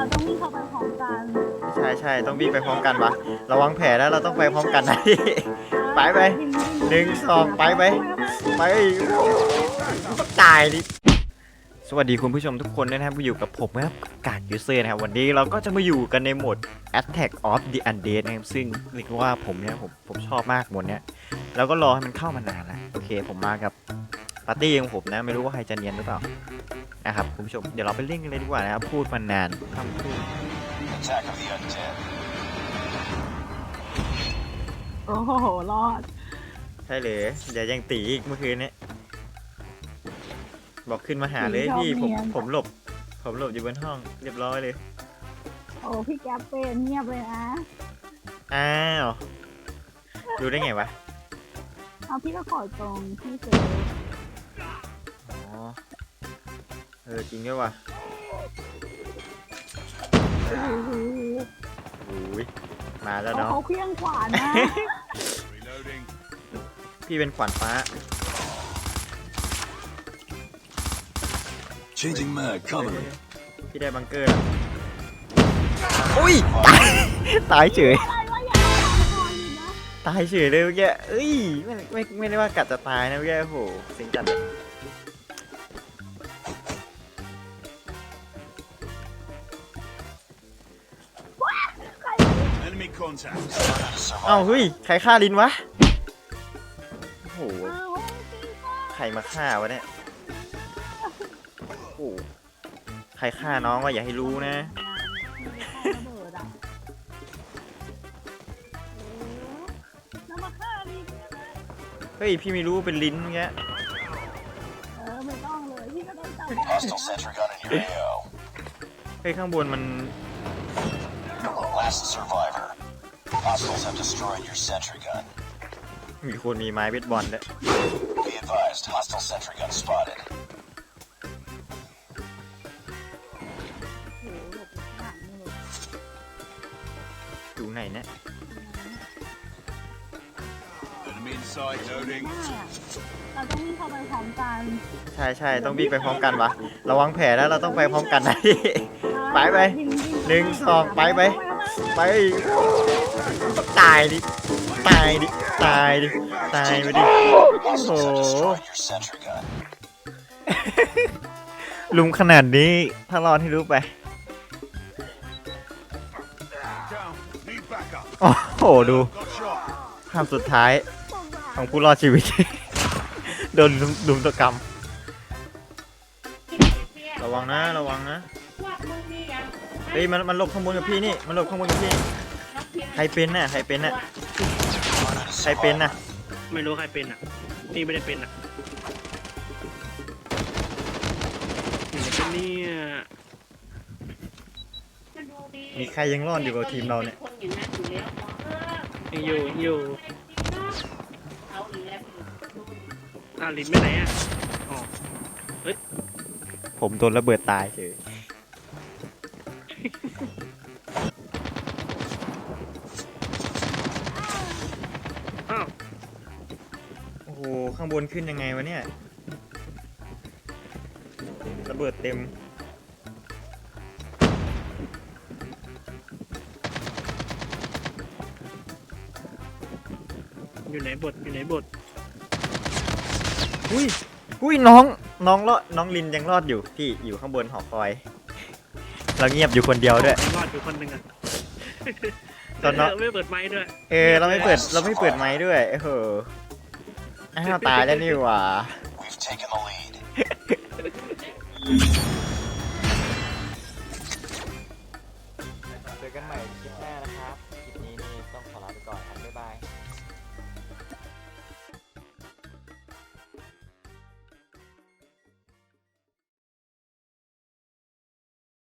เราต้องวิ่งเข้าไปพร้อมกันใช่ใช่ต้องวิ่งไปพร้อมกันวะระวังแผลแล้วเราต้องไปพร้อมกันนะ ไปไปหนึ่งสองไปไปไปต้องตายดิสวัสดีคุณผู้ชมทุกคนด้วยนะครับอยู่กับผมนะครับการยูเซอร์นะครับวันนี้เราก็จะมาอยู่กันในโหมด Attack of the Undead นะครับซึ่งเรียกว่าผมเนี่ยผมผมชอบมากโหมดเนี้ยแล้วก็รอให้มันเข้ามานานแล้วโอเคผมมากับปาร์ตี้ของผมนะไม่รู้ว่าใครจะเนียนหรือเปล่านะครับคุณผู้ชมเดี๋ยวเราไปเล่นกันเลยดีกว่านะครับพูดมานานทำพูด Attack of the Undead. โอ้โห รอด ใช่เลยเดี๋ยวยังตีอีกเมื่อคืนเนี้ยบอกขึ้นมาหาเลยพี่ผมผมหลบ ผมหลบอยู่บนห้อง เรียบร้อยเลย โอ้พี่แก๊ปเป็นเงียบเลยนะอ้าวดูได้ไงวะ เอาพี่ก็ขอตรงพี่เจอ ออจริงด้วยว่ะโอ้โหอุ้ยมาแล้วเอาเนาะเขาเคลี้ยงขวานนะ Reloading. พี่เป็นขวัญฟ้า Changing mag. Cover me. พี่ได้บังเกอร์แล้วอุ้ยตายตายเฉยอะไรวะอย่าเอาก่อนอีกนะตายเฉยเลยเมื่อกี้เอ้ยไม่ไม่ไม่ได้ว่ากัดจะตายนะเมื่อกี้โอ้โหเสิงจัดเลย Enemy contact. เอ้าเฮ้ยใครฆ่าลินวะโอ้โหเอาพี่ก็ใครมาฆ่าวะเนี่ยโอ้โหใครฆ่าน้องก็อย่าให้รู้นะ ระเบิดอะโอ้แล้วมาฆ่าลิงเนี่ยนะเฮ้ยพี่ไม่รู้เป็นลิ้นเมื่อกี้เออไม่ต้องเลยพี่ก็ต้องจำ Hostile sentry gun in your AO. เฮ้ยข้างบนมัน Last survivor. Hostiles have destroyed your sentry gun. มีคนมีไม้เบสบอลด้วย Be advised, hostile sentry gun spotted. โอ้โหหลบหลังนี่เลยอยู่ไหนเนี่ย Enemy inside. Loading. เราต้องวิ่งเข้าไปพร้อมกันใช่ใช่ต้องวิ่งไปพร้อมกันวะระวังแผลแล้วเราต้องไปพร้อมกันนะ ไปไปหนึ่งสองไปไป ไปต้อง ตายดิ ตายดิ ตายดิ ตายไปดิ Hostiles have Oh. destroyed your sentry gun. ลุมขนาดนี้ถ้ารอดให้รู้ไป โอ้โห ดูภาพสุดท้ายของผู้รอดชีวิต โดนลุมตะกรรม ระวังนะ ระวังนะ เฮ้ย มันมันหลบข้างบนกับพี่นี่ มันหลบข้างบนกับพี่ รเป็นน่ะใครเป็นน่ะใครเป็นน่ะไม่รู้ใครเป็นอะพี่ไม่ได้เป็นอะอยู่ไหนกันเนี่ยมีใครยังรอดอยู่กับทีมเราเนี่ยยังอยู่ยังอยู่อ้าวลินไปไหนอะอ๋อผมโดนระเบิดตายเฉย ข้างบนขึ้นยังไงวะเนี่ย ระเบิดเต็ม อยู่ไหนบทอยู่ไหนบทอุ้ย อุ้ยน้องน้องรอดน้องลินยังรอดอยู่พี่อยู่ข้างบนหอคอย เราเงียบอยู่คนเดียวด้วย รอดอยู่คนหนึ่งอะตอนน้องเไม่เปิดไม้ด้วย เออเราไม่เปิดเราไม่เปิดไม้ด้วยเออ อ้าวตายแล้วนี่หว่า